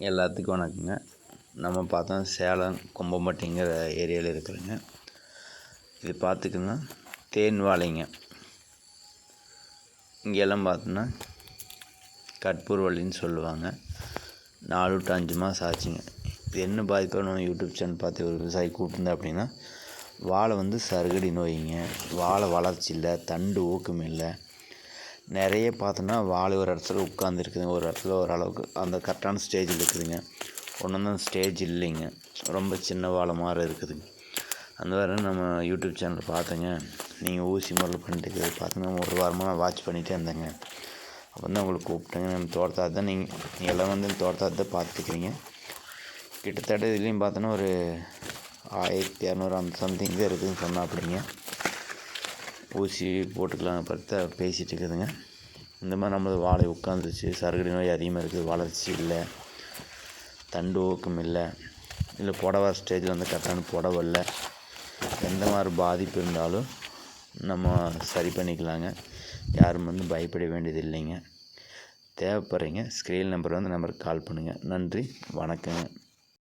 எல்லாத்துக்கும் வணக்கங்க. நம்ம பார்த்தோம் சேலம் கொம்பம்பட்டிங்கிற ஏரியாவில் இருக்கிறேங்க. இது பார்த்துக்குன்னா தேன் வாழைங்க. இங்கெல்லாம் பார்த்தோன்னா கற்பூரவள்ளின்னு சொல்லுவாங்க. நாலு டு அஞ்சு மாதம் ஆச்சுங்க. இது என்ன பாதிப்பாக யூடியூப் சேனல் பார்த்து ஒரு விவசாயி கூப்பிட்டுருந்தேன் அப்படின்னா வாழை வந்து சருகடி நோய்ங்க. வாழை வளர்ச்சி இல்லை தண்டு ஊக்கம் இல்லை. நிறைய பார்த்தோன்னா வாழை ஒரு இடத்துல உட்காந்துருக்குதுங்க ஒரு இடத்துல ஓரளவுக்கு அந்த கரெக்டான ஸ்டேஜில் இருக்குதுங்க. ஒன்று தான் ஸ்டேஜ் இல்லைங்க. ரொம்ப சின்ன வாழை மாதிரி இருக்குதுங்க அந்த மாதிரி நம்ம யூடியூப் சேனல் பார்த்தேங்க. நீங்கள் ஊசி முறையில் பண்ணிட்டு பார்த்துங்க ஒரு வாரமாக வாட்ச் பண்ணிகிட்டே இருந்தேங்க. அப்போ தான் உங்களுக்கு கூப்பிட்டேங்க. நம்ம தோட்டத்தை தான் நீங்கள் நீங்கள் எல்லாம் வந்து தோட்டத்தை தான் பார்த்துக்கிறீங்க. கிட்டத்தட்ட இதுலேயும் பார்த்தோன்னா ஒரு ஆயிரத்தி இரநூறு அந்த சம்திங் தான் இருக்குதுன்னு சொன்னால் அப்படிங்க ஊசி போட்டுக்கலாம் பார்த்தா பேசிகிட்டு இருக்குதுங்க. இந்த மாதிரி நம்மளது வாழை உட்காந்துருச்சு சருகடி நோய் அதிகமாக இருக்குது. வளர்ச்சி இல்லை. தண்டு ஊக்கம் இல்லை. இல்லை புடவ ஸ்டேஜில் வந்து கரெக்டான புடவ இல்லை. எந்த மாதிரி பாதிப்பு இருந்தாலும் நம்ம சரி பண்ணிக்கலாங்க. யாரும் வந்து பயப்பட வேண்டியது இல்லைங்க. தேவைப்படுறீங்க ஸ்க்ரீன் நம்பர் வந்து நம்பருக்கு கால் பண்ணுங்கள் நன்றி வணக்கங்க.